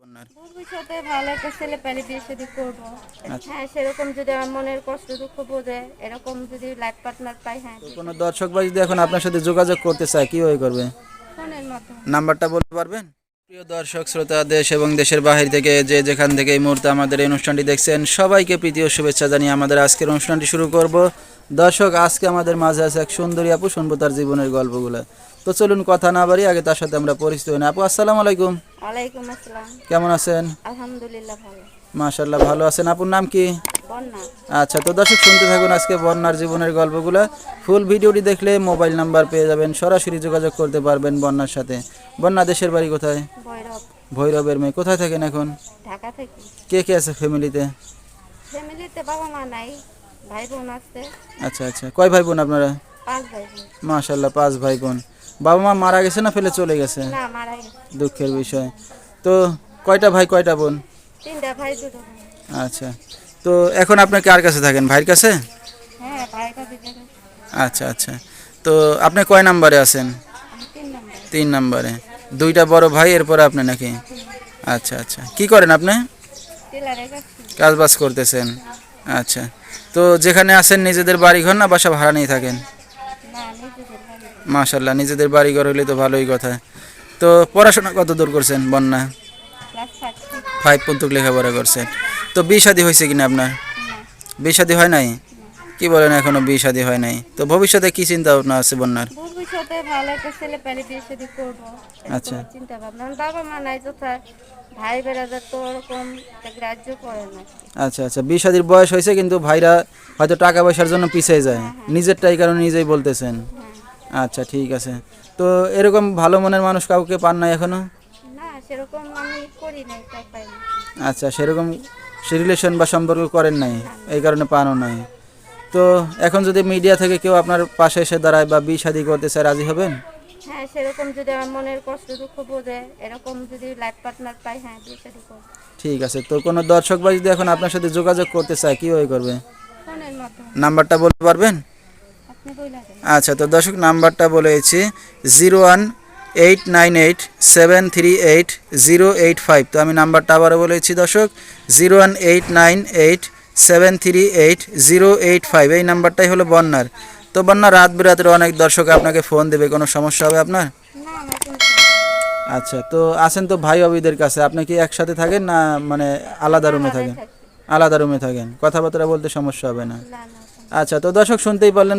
ভবিষ্যতে ভালো একটা ছেলে পেলে বিয়ে শাদী করব। আচ্ছা। হ্যাঁ সেরকম যদি আমার মনের কষ্ট দুঃখ বোঝে এরকম যদি লাইফ পার্টনার পাই হ্যাঁ কোনো দর্শক বা যদি এখন আপনার সাথে যোগাযোগ করতে চায় কীভাবে করবে? ফোনের মাধ্যমে। নাম্বারটা বলতে পারবেন? প্রিয় দর্শক শ্রোতা দেশ এবং দেশের বাহির থেকে যে যেখান থেকে এই মুহূর্তে আমাদের এই অনুষ্ঠানটি দেখছেন সবাইকে প্রীতি ও শুভেচ্ছা জানিয়ে আমাদের আজকের অনুষ্ঠানটি শুরু করব। দর্শক আজকে আমাদের মাঝে আছে এক সুন্দরী আপু শুনব তার জীবনের গল্পগুলো। তো চলুন কথা না বাড়ি আগে তার সাথে আমরা পরিচিত হই। না আপু আসসালামু আলাইকুম। ওয়ালাইকুম আসসালাম। কেমন আছেন? আলহামদুলিল্লাহ ভালো আছেন। আপুর নাম কি? বন্যা। আচ্ছা তো দর্শক শুনতে থাকুন আজকে বন্যার জীবনের গল্পগুলো। ফুল ভিডিওটি দেখলে মোবাইল নাম্বার পেয়ে যাবেন সরাসরি যোগাযোগ করতে পারবেন বন্যার সাথে। বন্যা দেশের বাড়ি কোথায়? ভৈরবের মেয়ে কোথায় থাকেন এখন? ঢাকা থেকে। কে কে আছে ফ্যামিলিতে? ফ্যামিলিতে বাবা মা নাই ভাই বোন আছে। আচ্ছা আচ্ছা। কয় ভাই বোন আপনারা? পাঁচ ভাই বোন। মাশাল্লাহ পাঁচ ভাই বোন। বাবা মা মারা গেছে না ফেলে চলে গেছে? না মারা গেছে। দুঃখের বিষয়। তো কয়টা ভাই কয়টা বোন? তিনটা ভাই দুটো আচ্ছা। তো এখন আপনার কার কাছে থাকেন? ভাইয়ের কাছে? হ্যাঁ ভাই কাছে আচ্ছা আচ্ছা। তো আপনি কয় নাম্বারে আছেন? তিন নাম্বারে। দুইটা বড় ভাই এরপরে আপনি নাকি? আচ্ছা আচ্ছা। কি করেন আপনি? টেলারে গেছি কাজ বাজ করতেছেন। আচ্ছা। তো যেখানে আছেন নিজেদের বাড়ি ঘর না বাসা ভাড়া নিয়ে থাকেন? মাশাল্লাহ নিজেদের বাড়ি ঘর হইলে তো ভালোই কথা। তো পড়াশোনা কত দূর করছেন বন্যা? ফাইভ। পর্যন্ত লেখাপড়া করছেন। তো বিয়ে শাদী হয়েছে কিনা আপনার? না। বিয়ে শাদী হয় নাই? কি বলেন এখনও বিয়ে শাদী হয় নাই? তো ভবিষ্যতে কি চিন্তা ভাবনা আছে বন্যার? ভবিষ্যতে ভালো একটা ছেলে পেলে বিয়ে শাদী করব আচ্ছা। চিন্তা ভাবনা বাবা মা নাই যথা ভাই বেড়াদার তো ওরকম গ্রাহ্য করে না। আচ্ছা আচ্ছা। বিয়ে শাদীর বয়স হয়েছে কিন্তু ভাইরা হয়তো টাকা পয়সার জন্য পিছিয়ে যায়। নিজেরটা এই কারণে নিজেই বলতেছেন। হ্যাঁ। আচ্ছা ঠিক আছে। তো এরকম ভালো মনের মানুষ কাউকে পান নাই এখনও? না সেরকম আমি করি নাই তাই পাই না আচ্ছা সেরকম সে রিলেশন বা সম্পর্ক করেন নাই এই কারণে পানও নাই। তো এখন যদি মিডিয়া থেকে কেউ আপনার পাশে এসে দাঁড়ায় বা বিয়ে শাদী করতে চায় রাজি হবেন? হ্যাঁ সেরকম যদি আমার মনের কষ্ট দুঃখ বোঝে এরকম যদি লাইফ পার্টনার পাই হ্যাঁ বিয়ে শাদী করব। ঠিক আছে তো কোনো দর্শক বা যদি এখন আপনার সাথে যোগাযোগ করতে চায় কীভাবে করবে? ফোনের মাধ্যমে। নাম্বারটা বলতে পারবেন? আপনি আচ্ছা তো দর্শক নাম্বারটা বলেছি zero one eight nine eight seven three eight zero eight five. তো আমি নাম্বারটা আবারও বলেছি দর্শক zero one eight nine eight seven three eight zero eight five এই নাম্বারটাই হলো বন্যার। তো বন্যা রাত বিরাতের অনেক দর্শক আপনাকে ফোন দেবে কোনো সমস্যা হবে আপনার। আচ্ছা তো আছেন তো ভাই অবিদের কাছে আপনি কি একসাথে থাকেন না মানে আলাদা রুমে থাকেন? আলাদা রুমে থাকেন কথাবার্তা বলতে সমস্যা হবে না। আচ্ছা তো দর্শক শুনতেই পারলেন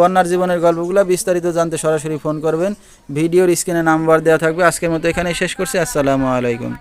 বন্যার জীবনের গল্পগুলো বিস্তারিত জানতে সরাসরি ফোন করবেন। ভিডিওর স্ক্রিনে নাম্বার দেওয়া থাকবে। আজকের মতো এখানেই শেষ করছি আসসালামু আলাইকুম।